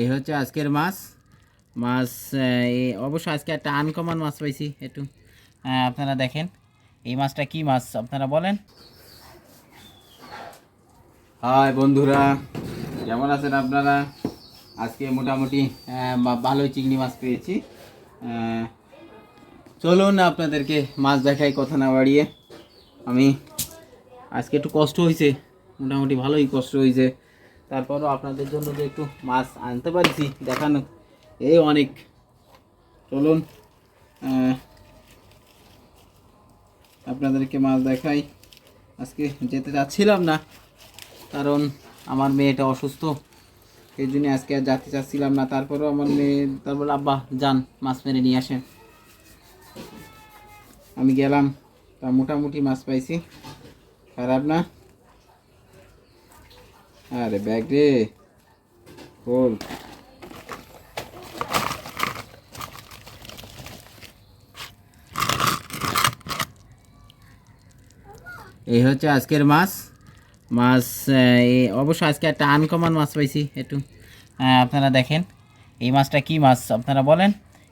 এই হচ্ছে আজকের মাছ। মাছ অবশ্য আজকে একটা আনকমন মাছ পাইছি, একটু আপনারা দেখেন। এই মাছটা কি মাছ, আপনারা বলেন। হাই বন্ধুরা, কেমন আছেন আপনারা? আজকে মোটামুটি ভালোই চিংড়ি মাছ পেয়েছি। চলুন আপনাদেরকে মাছ দেখাই কথা না বাড়িয়ে। আমি, আজকে একটু কষ্ট হয়েছে মোটামুটি ভালোই কষ্ট হয়েছে তারপরও আপনাদের জন্য যে একটু মাছ আনতে পারছি, দেখানো। এই অনেক। চলুন আপনাদেরকে মাছ দেখাই। আজকে যেতে চাচ্ছিলাম না, কারণ আমার মেয়েটা অসুস্থ। এই জন্য আজকে আর যাতে চাচ্ছিলাম না। তারপরেও আমার মেয়ে, তারপর আব্বা, যান, মাছ মেরে নিয়ে আসেন। আমি গেলাম, তা মোটামুটি মাছ পাইছি। খারাপ না। আরে ব্যাগ রে। খোল। এই হচ্ছে আজকের মাছ। মাছ অবশ্য আজকে একটা আনকমন মাছ পাইছি একটু। আপনারা দেখেন, এই মাছটা কি মাছ আপনারা বলেন?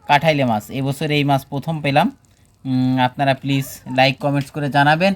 কাঠাইলে মাছ। এবছর এই মাছ প্রথম পেলাম। আপনারা প্লিজ লাইক কমেন্টস করে জানাবেন।